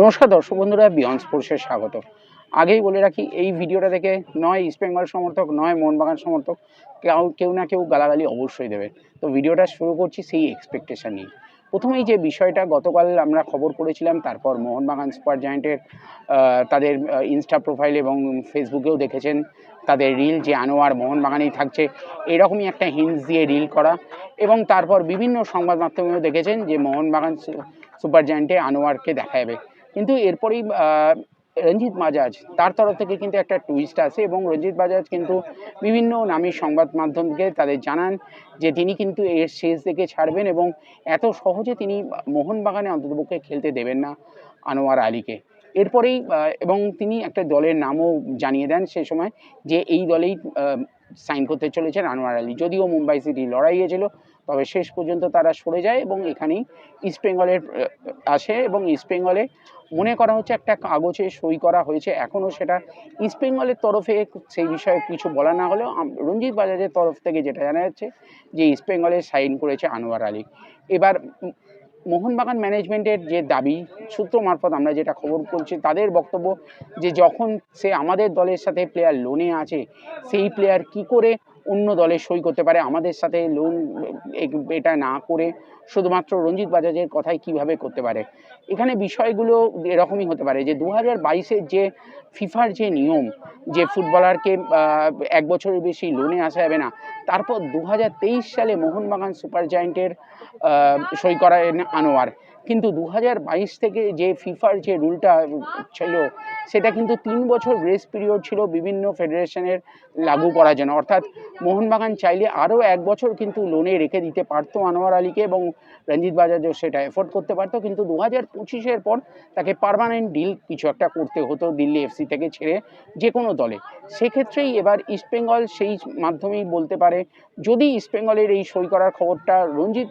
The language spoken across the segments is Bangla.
নমস্কার দর্শক বন্ধুরা বিয়ন্ড স্পোর্টসে স্বাগত। আগেই বলে রাখি, এই ভিডিওটা দেখে নয় ইস্ট বেঙ্গল সমর্থক, নয় মোহনবাগান সমর্থক, কেউ কেউ না কেউ গালাগালি অবশ্যই দেবে। তো ভিডিওটা শুরু করছি সেই এক্সপেকটেশন নিয়ে। প্রথমেই যে বিষয়টা, গতকাল আমরা খবর করেছিলাম, তারপর মোহনবাগান সুপার জায়েন্টের তাদের ইনস্টা প্রোফাইল এবং ফেসবুকেও দেখেছেন। তাদের রিল যে আনোয়ার মোহনবাগানেই থাকছে, এরকমই একটা হিন্স দিয়ে রিল করা। এবং তারপর বিভিন্ন সংবাদ মাধ্যমেও দেখেছেন যে মোহনবাগান সুপার জায়েন্টে আনোয়ারকে দেখা যাবে কিন্তু এরপরেই রঞ্জিত বাজাজ, তার তরফ থেকে কিন্তু একটা টুইস্ট আছে এবং রঞ্জিত বাজাজ কিন্তু বিভিন্ন নামী সংবাদ মাধ্যমকে তাদের জানান যে তিনি কিন্তু এর শেষ দিকে ছাড়বেন এবং এত সহজে তিনি মোহনবাগানে অন্ততপক্ষে খেলতে দেবেন না আনোয়ার আলীকে। এরপরেই এবং তিনি একটা দলের নামও জানিয়ে দেন সে সময় যে এই দলেই সাইন করতে চলেছেন আনোয়ার আলী। যদিও মুম্বাই সিটি লড়াই হয়েছিল তবে শেষ পর্যন্ত তারা সরে যায় এবং এখানেই ইস্টবেঙ্গলের আহ, আসে এবং ইস্টবেঙ্গলে মনে করা হচ্ছে একটা কাগজে সই করা হয়েছে। এখনও সেটা ইস্টবেঙ্গলের তরফে সেই বিষয়ে কিছু বলা না হলেও রঞ্জিত বাজাজের তরফ থেকে যেটা জানা যাচ্ছে যে ইস্টবেঙ্গলে সাইন করেছে আনোয়ার আলী। এবার মোহনবাগান ম্যানেজমেন্টের যে দাবি সূত্র মারফত আমরা যেটা খবর করছি তাদের বক্তব্য যে যখন সে আমাদের দলের সাথে প্লেয়ার লোনে আছে সেই প্লেয়ার কি করে অন্য দলে সই করতে পারে। আমাদের সাথে লোন এটা না করে শুধুমাত্র রঞ্জিত বাজাজের কথাই কীভাবে করতে পারে। এখানে বিষয়গুলো এরকমই হতে পারে যে দু হাজার বাইশের যে ফিফার যে নিয়ম, যে ফুটবলারকে এক বছরের বেশি লোনে আসা যাবে না, তারপর দু হাজার তেইশ সালে মোহনবাগান সুপার জায়েন্টের সই করা আনোয়ার। কিন্তু দু হাজার বাইশ থেকে যে ফিফার যে রুলটা ছিল, সেটা কিন্তু তিন বছর গ্রেস পিরিয়ড ছিল বিভিন্ন ফেডারেশনের লাগু করার জন্য। অর্থাৎ মোহনবাগান চাইলে আরও এক বছর কিন্তু লোনে রেখে দিতে পারতো আনোয়ার আলীকে এবং রঞ্জিত বাজাজও সেটা এফোর্ড করতে পারতো। কিন্তু দু হাজার পঁচিশের পর তাকে পার্মানেন্ট ডিল কিছু একটা করতে হতো দিল্লি এফসি থেকে ছেড়ে যে কোনো দলে। সেক্ষেত্রেই এবার ইস্টবেঙ্গল সেই মাধ্যমেই বলতে পারে, যদি ইস্টবেঙ্গলের এই সই করার খবরটা রঞ্জিত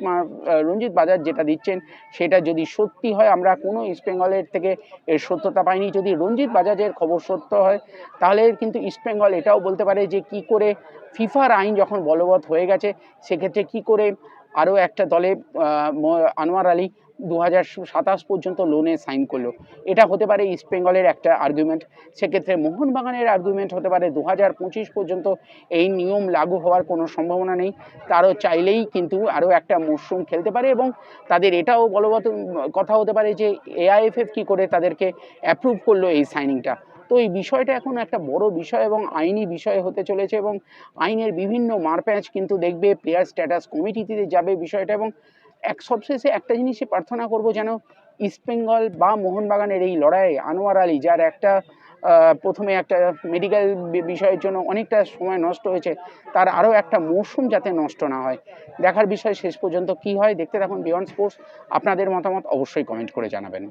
রঞ্জিত বাজার যেটা দিচ্ছেন, সেটা যদি সত্যি হয়, আমরা কোনো ইস্টবেঙ্গলের থেকে এর সত্যতা পাইনি। যদি রঞ্জিত বাজাজের খবর সত্য হয়, তাহলে কিন্তু ইস্টবেঙ্গল এটাও বলতে পারে যে, কি করে ফিফার আইন যখন বলবৎ হয়ে গেছে, সেক্ষেত্রে কি করে আরও একটা দলে আনোয়ার আলী দু হাজার সাতাশ পর্যন্ত লোনে সাইন করল। এটা হতে পারে ইস্টবেঙ্গলের একটা আর্গুমেন্ট সেক্ষেত্রে মোহনবাগানের আর্গুমেন্ট হতে পারে দু পঁচিশ পর্যন্ত এই নিয়ম লাগু হওয়ার কোনো সম্ভাবনা নেই। তারও চাইলেই কিন্তু আরও একটা মরশুম খেলতে পারে এবং তাদের এটাও বলবৎ কথা হতে পারে যে এআইএফএফ কি করে তাদেরকে অ্যাপ্রুভ করল এই সাইনিংটা তো এই বিষয়টা এখন একটা বড় বিষয় এবং আইনি বিষয় হতে চলেছে এবং আইনের বিভিন্ন মারপ্যাঁচ কিন্তু দেখবে প্লেয়ার স্ট্যাটাস কমিটিতে যাবে বিষয়টা এবং এক সবশেষে একটা জিনিসই প্রার্থনা করব যেন ইস্টবেঙ্গল বা মোহনবাগানের এই লড়াইয়ে আনোয়ার আলী, যার একটা প্রথমে একটা মেডিকেল বিষয়ের জন্য অনেকটা সময় নষ্ট হয়েছে, তার আরও একটা মৌসুম যাতে নষ্ট না হয়। দেখার বিষয় শেষ পর্যন্ত কি হয় দেখতে থাকুন বিয়ন্ড স্পোর্টস আপনাদের মতামত অবশ্যই কমেন্ট করে জানাবেন।